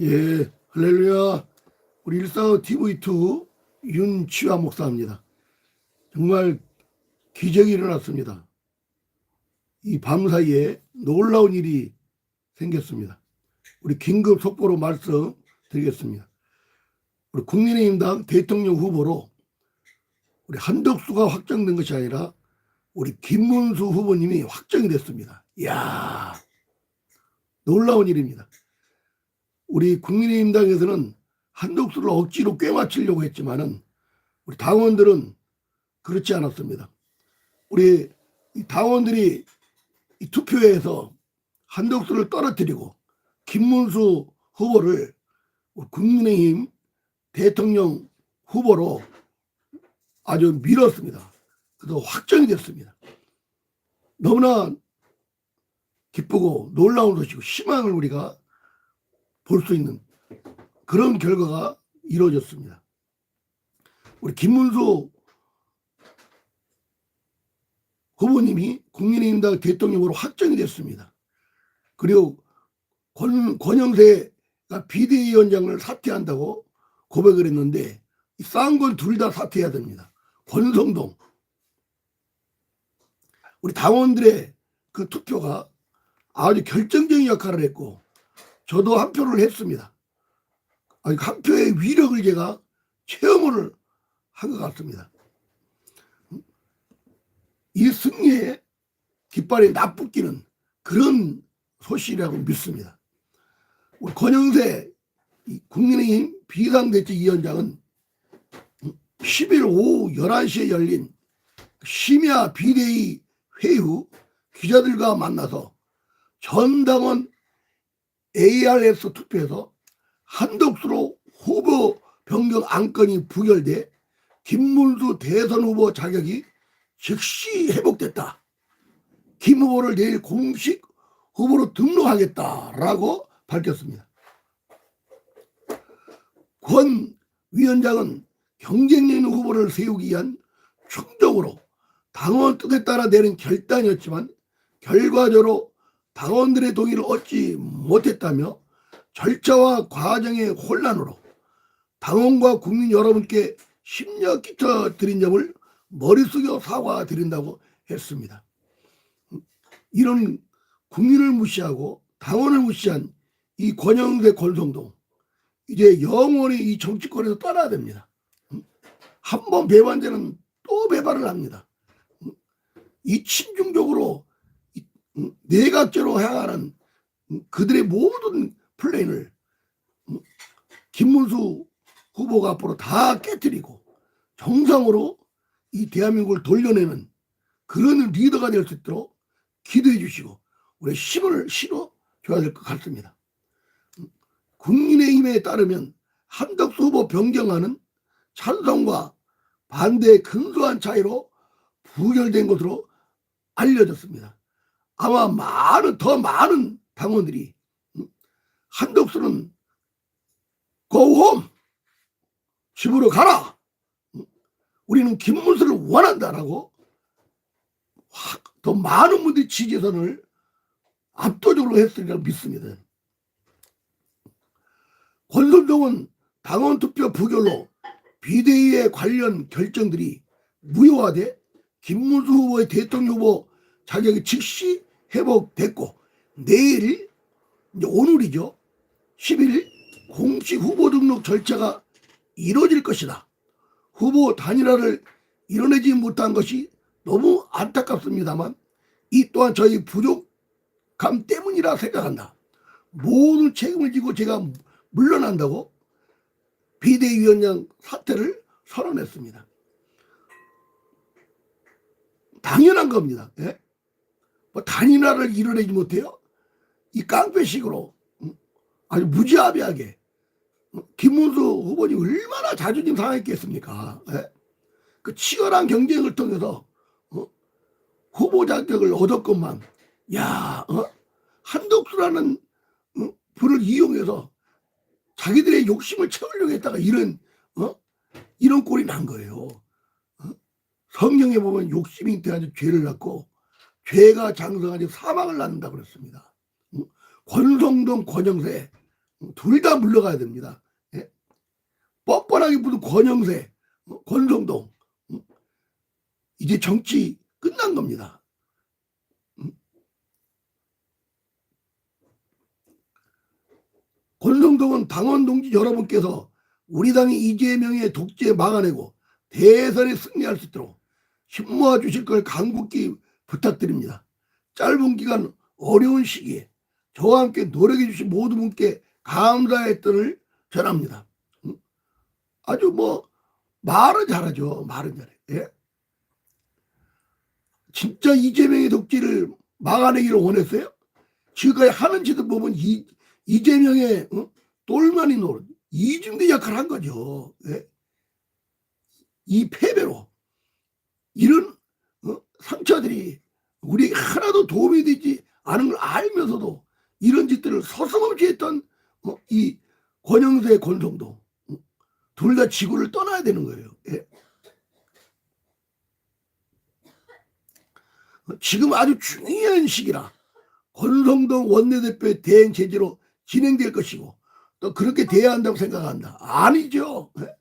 예, 할렐루야. 우리 일사오 TV2 윤치화 목사입니다. 정말 기적이 일어났습니다. 이 밤 사이에 놀라운 일이 생겼습니다. 우리 긴급 속보로 말씀 드리겠습니다. 우리 국민의힘당 대통령 후보로 우리 한덕수가 확정된 것이 아니라 우리 김문수 후보님이 확정이 됐습니다. 이야, 놀라운 일입니다. 우리 국민의힘당에서는 한독수를 억지로 꿰맞추려고 했지만은 우리 당원들은 그렇지 않았습니다. 우리 이 당원들이 이 투표에서 한독수를 떨어뜨리고 김문수 후보를 국민의힘 대통령 후보로 아주 밀었습니다. 그래서 확정이 됐습니다. 너무나 기쁘고 놀라운 소식이고 희망을 우리가 볼 수 있는 그런 결과가 이루어졌습니다. 우리 김문수 후보님이 국민의힘당 대통령으로 확정이 됐습니다. 그리고 권, 권영세가 비대위원장을 사퇴한다고 고백을 했는데 싼건둘 다 사퇴해야 됩니다. 권성동 우리 당원들의 그 투표가 아주 결정적인 역할을 했고 저도 한 표를 했습니다. 아니, 한 표의 위력을 제가 체험을 한 것 같습니다. 이 승리에 깃발이 나쁘기는 그런 소식이라고 믿습니다. 우리 권영세 이 국민의힘 비상대책위원장은 10일 오후 11시에 열린 심야 비대위 회의 후 기자들과 만나서 전 당원 ARS 투표에서 한덕수로 후보 변경 안건이 부결돼 김문수 대선 후보 자격이 즉시 회복됐다. 김 후보를 내일 공식 후보로 등록하겠다라고 밝혔습니다. 권 위원장은 경쟁력 있는 후보를 세우기 위한 충동으로 당원 뜻에 따라 내린 결단이었지만 결과적으로 당원들의 동의를 얻지 못했다며 절차와 과정의 혼란으로 당원과 국민 여러분께 심려 끼쳐 드린 점을 숙여 사과드린다고 했습니다. 이런 국민을 무시하고 당원을 무시한 이 권영세 권성동 이제 영원히 이 정치권에서 떠나야 됩니다. 한 번 배반되는 또 배반을 합니다. 이 친중적으로 이 내각제로 향하는 그들의 모든 플랜을 김문수 후보가 앞으로 다 깨뜨리고 정상으로 이 대한민국을 돌려내는 그런 리더가 될 수 있도록 기도해 주시고 우리 힘을 실어 줘야 될 것 같습니다. 국민의힘에 따르면 한덕수 후보 변경안은 찬성과 반대의 근소한 차이로 부결된 것으로 알려졌습니다. 아마 많은 더 많은 당원들이 한덕수는 고홈 집으로 가라. 우리는 김문수를 원한다라고 더 많은 분들이 지지선을 압도적으로 했으리라 믿습니다. 권선동은 당원 투표 부결로 비대위의 관련 결정들이 무효화돼 김문수 후보의 대통령 후보 자격이 즉시 회복됐고 내일 이제 오늘이죠. 10일 공식 후보 등록 절차가 이루어질 것이다. 후보 단일화를 이뤄내지 못한 것이 너무 안타깝습니다만 이 또한 저희 부족감 때문이라 생각한다. 모든 책임을 지고 제가 물러난다고 비대위원장 사퇴를 선언했습니다. 당연한 겁니다. 예? 뭐 단일화를 이뤄내지 못해요? 이 깡패식으로 음, 아주 무지하비하게 음, 김문수 후보님 얼마나 자존심 상했겠습니까? 예? 그 치열한 경쟁을 통해서 어? 후보 자격을 얻었건만 야 어? 한덕수라는 어? 분을 이용해서 자기들의 욕심을 채우려고 했다가 이런 어? 이런 꼴이 난 거예요. 어? 성경에 보면 욕심이 잉태하지 죄를 낳고 죄가 장성하지 사망을 낳는다 그랬습니다. 어? 권성동 권영세 둘 다 물러가야 됩니다. 예? 뻔뻔하게 묻은 권영세, 어, 권성동 음? 이제 정치 끝난 겁니다. 음? 권성동은 당원 동지 여러분께서 우리 당이 이재명의 독재 막아내고 대선에 승리할 수 있도록 힘 모아 주실 걸 간곡히 부탁드립니다. 짧은 기간 어려운 시기에 저와 함께 노력해 주신 모든 분께 감사의 뜻을 전합니다. 음? 아주 뭐 말은 잘하죠. 말은 잘해. 예? 진짜 이재명의 독재를 막아내기를 원했어요? 지금까지 하는 짓을 보면 이, 이재명의 어? 똘마니 노릇 이중대 역할을 한 거죠. 예? 이 패배로 이런 어? 상처들이 우리에게 하나도 도움이 되지 않은 걸 알면서도 이런 짓들을 서슴없이 했던 어? 이 권영세 권성도 둘다 지구를 떠나야 되는 거예요. 예. 어, 지금 아주 중요한 시기라 권성동 원내대표의 대행 체제로 진행될 것이고 또 그렇게 돼야 한다고 생각한다. 아니죠. 예?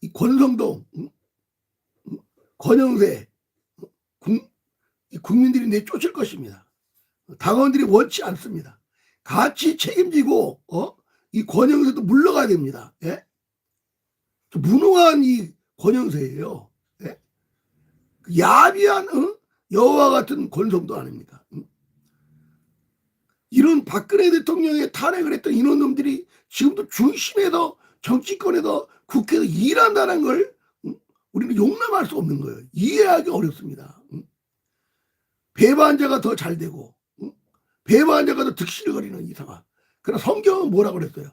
이 권성동, 음? 음? 권영세, 국민들이 내쫓을 것입니다. 당원들이 원치 않습니다. 같이 책임지고 어? 이 권영세도 물러가야 됩니다. 예? 무능한 이 권영세예요. 예? 야비한 어? 여호와 같은 권성도 아닙니다. 음? 이런 박근혜 대통령의 탄핵을 했던 이런 놈들이 지금도 중심에서 정치권에서 국회에서 일한다는 걸 음? 우리는 용납할 수 없는 거예요. 이해하기 어렵습니다. 음? 배반자가 더 잘 되고 음? 배반자가 더 득실거리는 이 상황. 그러나 성경은 뭐라고 그랬어요?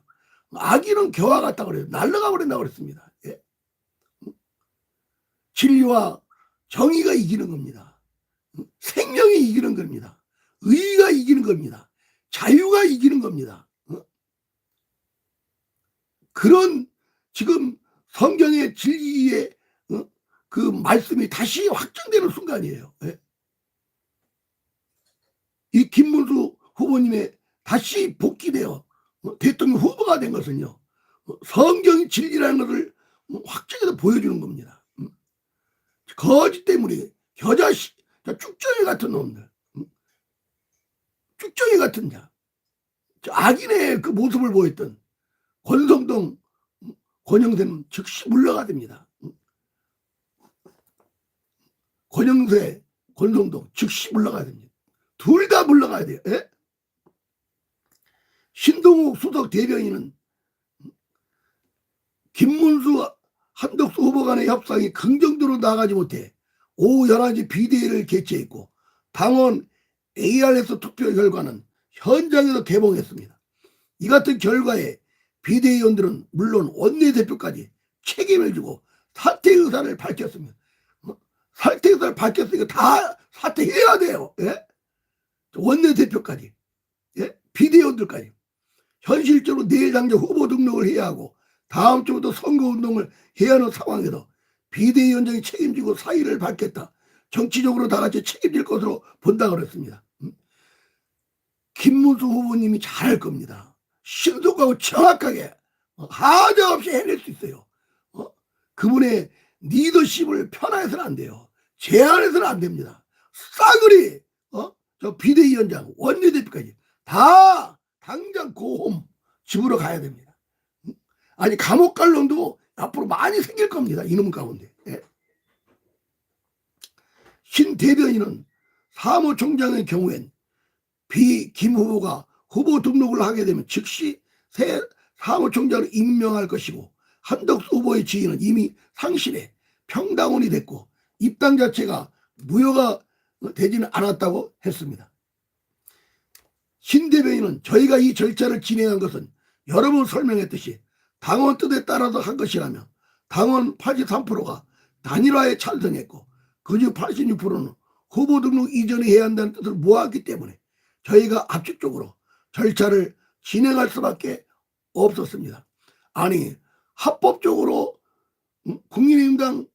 악인은 겨와 같다 그래요. 날라가 버린다고 그랬습니다. 예? 진리와 정의가 이기는 겁니다. 생명이 이기는 겁니다. 의가 이기는 겁니다. 자유가 이기는 겁니다. 어? 그런 지금 성경의 진리의 어? 그 말씀이 다시 확정되는 순간이에요. 예? 이 김문수 후보님의 다시 복귀되어 어, 대통령 후보가 된 것은요. 성경이 진리라는 것을 확정해서 보여주는 겁니다. 음. 거짓 때문에 겨자씨, 쭉정이 같은 놈들. 쭉정이 같은 자. 악인의 그 모습을 보였던 권성동, 권영세는 즉시 물러가 됩니다. 권영세, 권성동 즉시 물러가야 됩니다. 둘 다 물러가야 돼요. 예? 신동욱 수석 대변인은 김문수 한덕수 후보 간의 협상이 긍정적으로 나가지 못해 오후 11시 비대위를 개최했고 당원 ARS 투표 결과는 현장에서 개봉했습니다. 이 같은 결과에 비대위원들은 물론 원내대표까지 책임을 지고 사퇴 의사를 밝혔습니다. 어? 사퇴 의사를 밝혔으니까 다 사퇴해야 돼요. 예? 원내대표까지, 예? 비대위원들까지. 현실적으로 내일 당장 후보 등록을 해야 하고 다음 주부터 선거운동을 해야 하는 상황에서 비대위원장이 책임지고 사의를 밝혔다. 정치적으로 다 같이 책임질 것으로 본다고 그랬습니다. 김문수 후보님이 잘할 겁니다. 신속하고 정확하게 어, 하자 없이 해낼 수 있어요. 어? 그분의 리더십을 편화해서는 안 돼요. 제한해서는 안 됩니다. 싸그리 어? 저 비대위원장 원내대표까지 다 당장 고홈 집으로 가야 됩니다. 아니 감옥 갈 놈도 앞으로 많이 생길 겁니다. 이놈 가운데. 예. 신 대변인은 사무총장의 경우엔 비김 후보가 후보 등록을 하게 되면 즉시 새 사무총장을 임명할 것이고 한덕수 후보의 지위는 이미 상실해 평당원이 됐고 입당 자체가 무효가 되지는 않았다고 했습니다. 신 대변인은 저희가 이 절차를 진행한 것은 여러 번 설명했듯이 당원 뜻에 따라서 한 것이라며 당원 83%가 단일화에 찬성했고 그중 86%는 후보 등록 이전에 해야 한다는 뜻을 모았기 때문에 저희가 압축적으로 절차를 진행할 수밖에 없었습니다. 아니 합법적으로 국민의힘당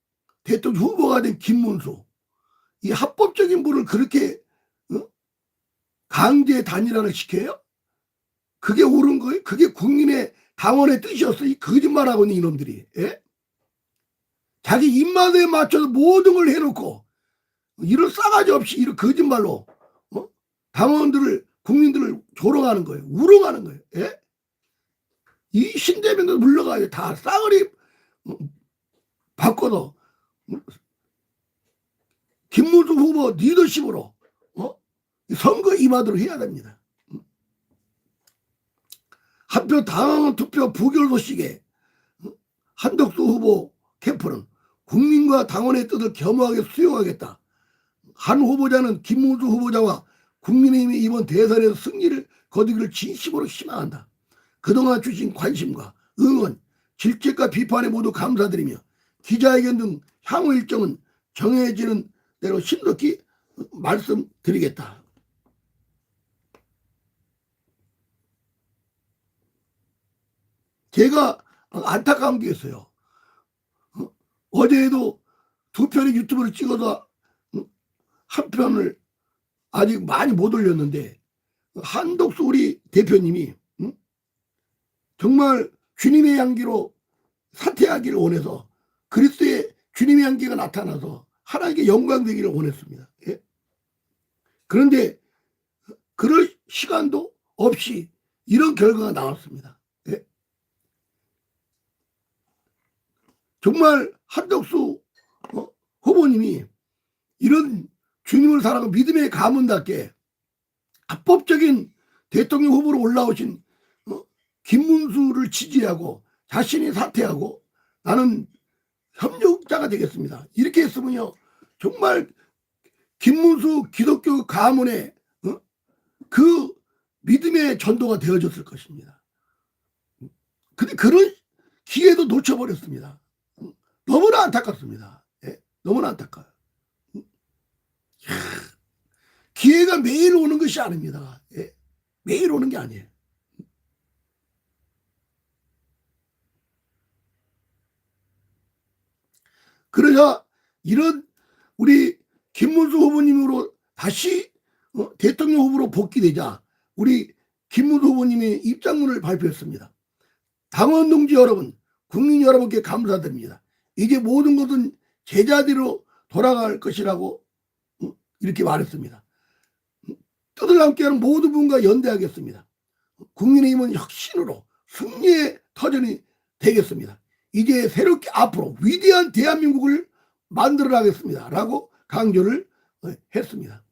대통령 후보가 된 김문수 이 합법적인 분을 그렇게 어? 강제 단일화를 시켜요? 그게 옳은 거예요? 그게 국민의 당원의 뜻이었어. 이 거짓말하고 있는 이놈들이. 예? 자기 입맛에 맞춰서 모든 걸 해놓고 이런 싸가지 없이 이런 거짓말로 어? 당원들을 국민들을 조롱하는 거예요. 우롱하는 거예요. 예? 이 신대면도 물러가요. 다 싸그리 어, 바꿔도 어? 김문수 후보 리더십으로 어? 선거 임하도록 해야 됩니다. 한 표 당원 투표 부결 소식에 어? 한덕수 후보 캠프는 국민과 당원의 뜻을 겸허하게 수용하겠다. 한 후보자는 김문수 후보자와 국민의힘이 이번 대선에서 승리를 거두기를 진심으로 희망한다. 그동안 주신 관심과 응원, 질책과 비판에 모두 감사드리며 기자회견 등 향후 일정은 정해지는 대로 신속히 말씀드리겠다. 제가 안타까운 게 있어요. 어? 어제에도 두 편의 유튜브를 찍어서 어? 한 편을 아직 많이 못 올렸는데 한덕수 우리 대표님이 응? 정말 주님의 향기로 사퇴하기를 원해서 그리스도의 주님의 향기가 나타나서 하나님께 영광 되기를 원했습니다. 예? 그런데 그럴 시간도 없이 이런 결과가 나왔습니다. 예? 정말 한덕수 어, 후보님이 이런 주님을 사랑하고 믿음의 가문답게 합법적인 대통령 후보로 올라오신 어, 김문수를 지지하고 자신이 사퇴하고 나는 협력자가 되겠습니다. 이렇게 했으면요 정말 김문수 기독교 가문의 어? 그 믿음의 전도가 되어졌을 것입니다. 근데 그런 기회도 놓쳐버렸습니다. 너무나 안타깝습니다. 예? 너무나 안타까워요. 이야, 기회가 매일 오는 것이 아닙니다. 예? 매일 오는 게 아니에요. 그러자 이런 우리 김문수 후보님으로 다시 어, 대통령 후보로 복귀되자 우리 김문수 후보님의 입장문을 발표했습니다. 당원 동지 여러분, 국민 여러분께 감사드립니다. 이제 모든 것은 제자리로 돌아갈 것이라고 어, 이렇게 말했습니다. 뜻을 함께하는 모든 분과 연대하겠습니다. 국민의힘은 혁신으로 승리의 터전이 되겠습니다. 이제 새롭게 앞으로 위대한 대한민국을 만들어 나겠습니다. 라고 강조를 어, 했습니다.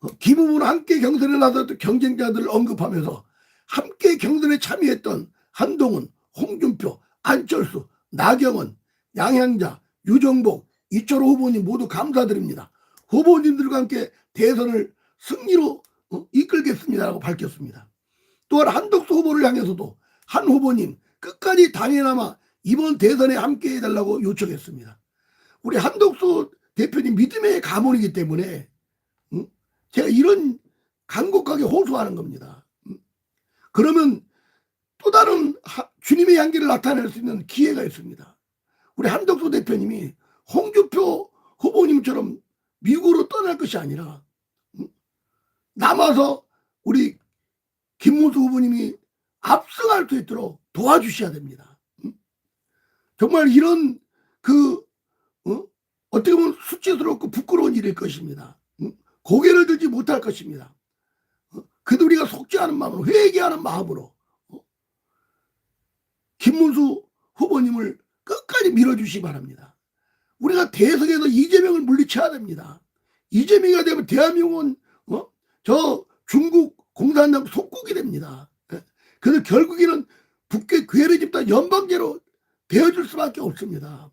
어, 기부문은 함께 경선에 나섰던 경쟁자들을 언급하면서 함께 경선에 참여했던 한동훈, 홍준표, 안철수, 나경원, 양향자, 유정복, 이철호 후보님 모두 감사드립니다. 후보님들과 함께 대선을 승리로 어, 이끌겠습니다라고 밝혔습니다. 또한 한덕수 후보를 향해서도 한 후보님 끝까지 당해남아 이번 대선에 함께 해달라고 요청했습니다. 우리 한덕수 대표님 믿음의 가문이기 때문에 응? 제가 이런 간곡하게 호소하는 겁니다. 응? 그러면 또 다른 하, 주님의 향기를 나타낼 수 있는 기회가 있습니다. 우리 한덕수 대표님이 홍준표 후보님처럼 미국으로 떠날 것이 아니라 응? 남아서 우리 김문수 후보님이 압승할 수 있도록 도와주셔야 됩니다. 정말 이런 그 어? 떻게 보면 수치스럽고 부끄러운 일일 것입니다. 고개를 들지 못할 것입니다. 어? 그도 우리가 않은 마음으로 회개하는 마음으로 어? 김문수 후보님을 끝까지 밀어주시기 바랍니다. 우리가 대선에서 이재명을 물리쳐야 됩니다. 이재명이 되면 대한민국은 어? 저 중국 공산당 속국이 됩니다. 그래서 결국에는 북괴 괴뢰 집단 연방제로 되어줄 수밖에 없습니다.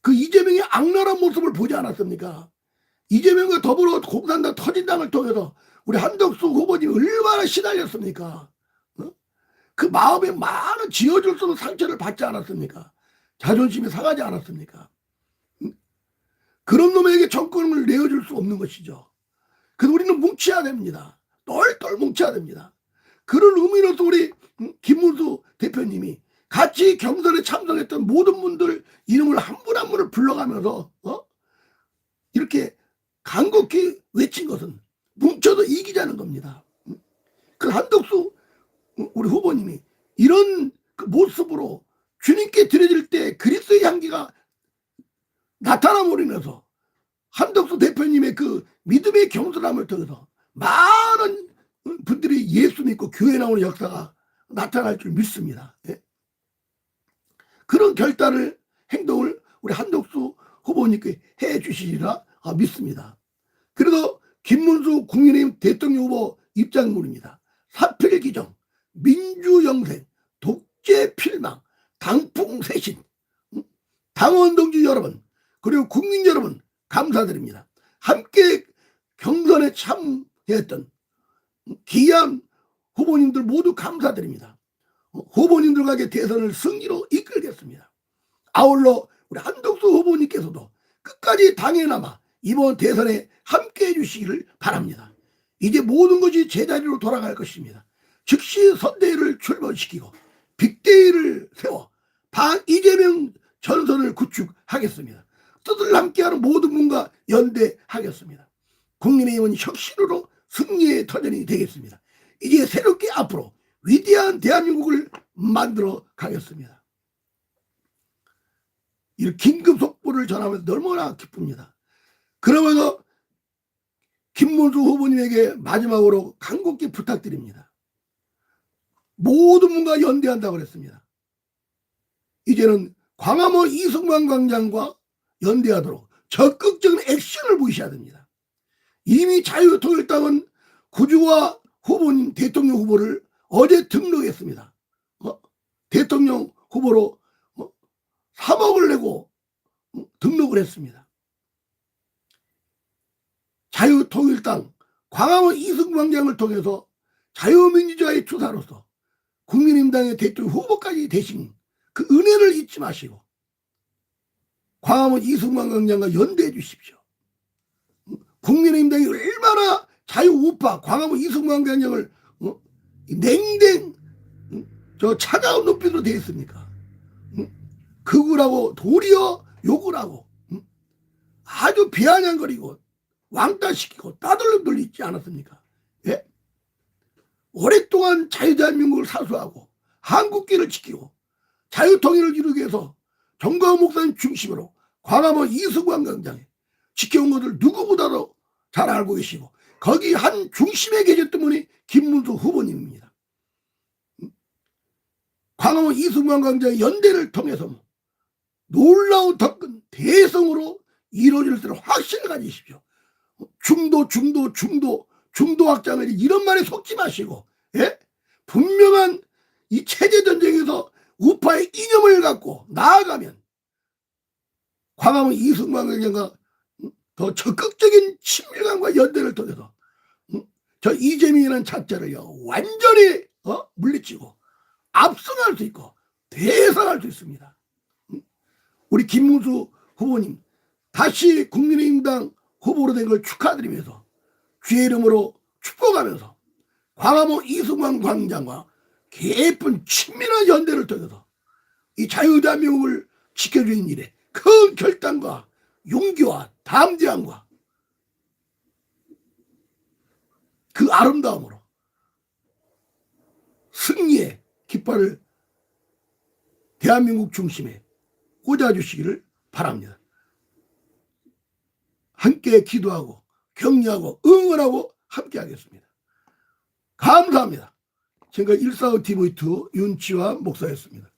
그 이재명의 악랄한 모습을 보지 않았습니까? 이재명과 더불어 공산당 터진당을 통해서 우리 한덕수 후보님이 얼마나 시달렸습니까? 어? 그 마음에 많은 지어줄 수 없는 상처를 받지 않았습니까? 자존심이 상하지 않았습니까? 그런 놈에게 정권을 내어줄 수 없는 것이죠. 그래서 우리는 뭉쳐야 됩니다. 똘똘 뭉쳐야 됩니다. 그런 의미로서 우리 김문수 대표님이 같이 경선에 참석했던 모든 분들 이름을 한 분 한 분을 불러가면서 어? 이렇게 간곡히 외친 것은 뭉쳐도 이기자는 겁니다. 그 한덕수 우리 후보님이 이런 그 모습으로 주님께 드려질 때 그리스도의 향기가 인해서 한덕수 대표님의 그 믿음의 경솔함을 통해서 많은 분들이 예수 믿고 교회 나오는 역사가 나타날 줄 믿습니다. 예? 그런 결단을 행동을 우리 한덕수 후보님께 해 주시리라 아, 믿습니다. 그래서 김문수 국민의힘 대통령 후보 입장문입니다. 사필 기정, 민주영생, 독재 필망, 당풍쇄신, 음? 당원 동지 여러분, 그리고 국민 여러분 감사드립니다. 함께 경선에 참여했던 귀한 후보님들 모두 감사드립니다. 후보님들과 함께 대선을 승리로 이끌겠습니다. 아울러 우리 한덕수 후보님께서도 끝까지 당에 남아 이번 대선에 함께 해 주시기를 바랍니다. 이제 모든 것이 제자리로 돌아갈 것입니다. 즉시 선대위를 출범시키고 빅데이를 세워 반 이재명 전선을 구축하겠습니다. 뜻을 함께하는 모든 분과 연대하겠습니다. 국민의힘은 혁신으로 승리의 터전이 되겠습니다. 이제 새롭게 앞으로 위대한 대한민국을 만들어 가겠습니다. 이 긴급 속보를 전하면서 너무나 기쁩니다. 그러면서 김문수 후보님에게 마지막으로 간곡히 부탁드립니다. 모든 분과 연대한다고 그랬습니다. 이제는 광화문 이승만 광장과 연대하도록 적극적인 액션을 보이셔야 됩니다. 이미 자유통일당은 구주와 후보님 대통령 후보를 어제 등록했습니다. 어? 대통령 후보로 어? 3억을 내고 어? 등록을 했습니다. 자유통일당 광화문 이승광장을 통해서 자유민주주의 투사로서 국민의힘당의 대통령 후보까지 되신 그 은혜를 잊지 마시고 광화문 이승광장과 연대해 주십시오. 국민의힘당이 얼마나 자유우파 광화문 이승광장을 어? 냉랭 어? 저 차가운 눈빛으로 되어 있습니까? 응? 극우라고 도리어 욕을 하고 응? 아주 비아냥거리고 왕따시키고 따돌림 돌리지 않았습니까? 예? 오랫동안 자유대한민국을 사수하고 한국기를 지키고 자유통일을 이루기 위해서 정광훈 목사님 중심으로 광화문 이승광 광장에 지켜온 것을 누구보다도 잘 알고 계시고 거기 한 중심에 계셨던 분이 김문수 후보님입니다. 광화문 이승만 광장의 연대를 통해서 놀라운 덕근 대성으로 이루어질 때는 확신을 가지십시오. 중도 중도 중도 중도 확장을 이런 말에 속지 마시고 예? 분명한 이 체제 전쟁에서 우파의 이념을 갖고 나아가면 광화문 이승만 광장과 더 적극적인 친밀감과 연대를 통해서 저 이재명이라는 자자를요 완전히 어? 물리치고 압승할 수 있고 대상할 수 있습니다. 우리 김문수 후보님 다시 국민의힘당 후보로 된 걸 축하드리면서 주의 이름으로 축복하면서 광화문 이승만 광장과 깊은 친밀한 연대를 통해서 이 자유대한민국을 지켜주는 일에 큰 결단과 용기와 담대함과 그 아름다움으로 승리의 깃발을 대한민국 중심에 꽂아주시기를 바랍니다. 함께 기도하고 격려하고 응원하고 함께 하겠습니다. 감사합니다. 지금까지 145TV2 윤치화 목사였습니다.